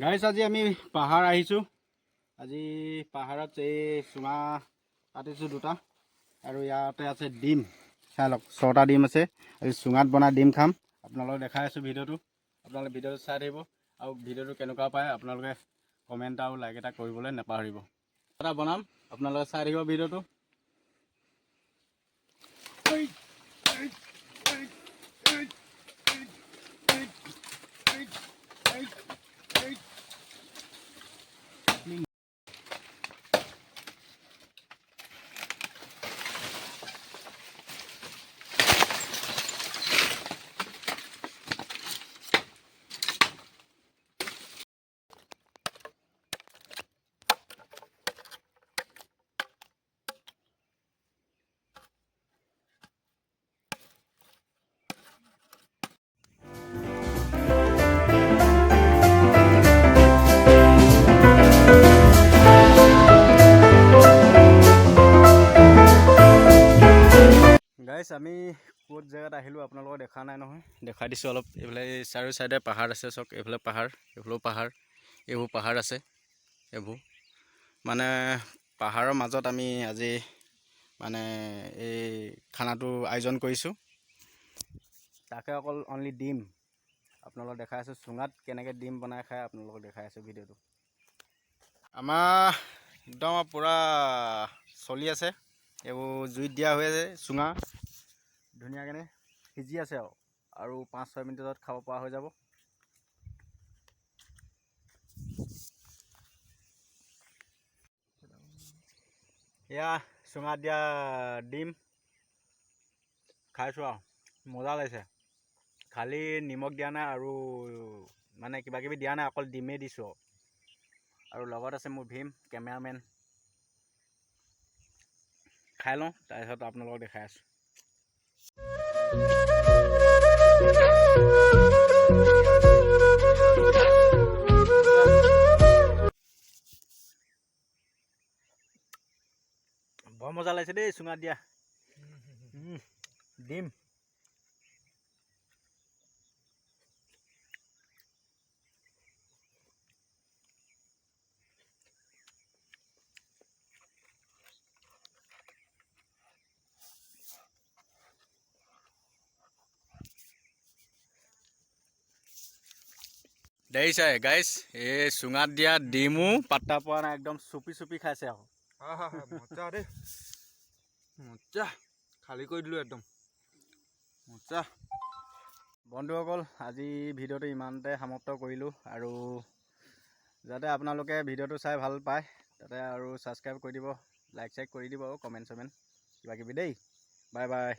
গাইছ আজি আমি পাহাৰ আহিছোঁ। আজি পাহাৰত এই চুঙা কাটিছোঁ দুটা, আৰু ইয়াতে আছে ডিম। চাই লওক, ছটা ডিম আছে। আজি চুঙাত বনাই ডিম খাম। আপোনালোকক দেখাই আছোঁ ভিডিঅ'টো। আপোনালোকে ভিডিঅ'টো চাই থাকিব। আৰু ভিডিঅ'টো কেনেকুৱা পায়, আপোনালোকে কমেণ্ট আৰু লাইক এটা কৰিবলৈ নাপাহৰিব। এটা বনাম। আপোনালোকে চাই থাকিব ভিডিঅ'টো। গাইছ আমি ক'ত জেগাত আহিলোঁ আপোনালোকক দেখা নাই নহয়। দেখাই দিছোঁ অলপ এইফালে এই চাৰিও চাইডে পাহাৰ আছে চাওক এইফালে পাহাৰ এইফালেও পাহাৰ এইবোৰ পাহাৰ আছে এইবোৰ। মানে পাহাৰৰ মাজত আমি আজি মানে এই খানাটো আয়োজন কৰিছোঁ। তাকে অকল অনলি ডিম। আপোনালোকক দেখাই আছোঁ চুঙাত কেনেকৈ ডিম বনাই খায় আপোনালোকক দেখাই আছোঁ ভিডিঅ'টো। আমাৰ একদম পূৰা চলি আছে এইবোৰ জুইত দিয়া হৈ আছে চুঙা। ধুনীয়াকৈ সিজি আছে আৰু। আৰু পাঁচ ছয় মিনিটত খাব পৰা হৈ যাব। এয়া চুঙাত দিয়া ডিম। খাইছোঁ আৰু মজা লাগিছে। খালি নিমখ দিয়া নাই আৰু মানে কিবা কিবি দিয়া নাই অকল ডিমেই দিছোঁ আৰু লগত আছে মোৰ ভীম কেমেৰামেন। খাই লওঁ তাৰপিছত আপোনালোকক দেখাই আছোঁ। মজা লাগিছে দেই চুঙাত দিয়া উম, ডিম দেখিছাই গাইছ এই চুঙাত দিয়া ডিমো পাত্তা পোৱা নাই একদম চুপি চুপি খাইছে মজা দেই। মজা খালী কৰি দিলোঁ একদম। মজা বন্ধুসকল আজি ভিডিঅ'টো ইমানতে সমাপ্ত কৰিলোঁ আৰু যাতে আপোনালোকে ভিডিঅ'টো চাই ভালো পায় তাতে আৰু ছাবস্ক্ৰাইব কৰি দিব লাইক চাইক কৰি দিব আৰু কমেণ্ট চমেণ্ট কিবা কিবি দেই। Bye bye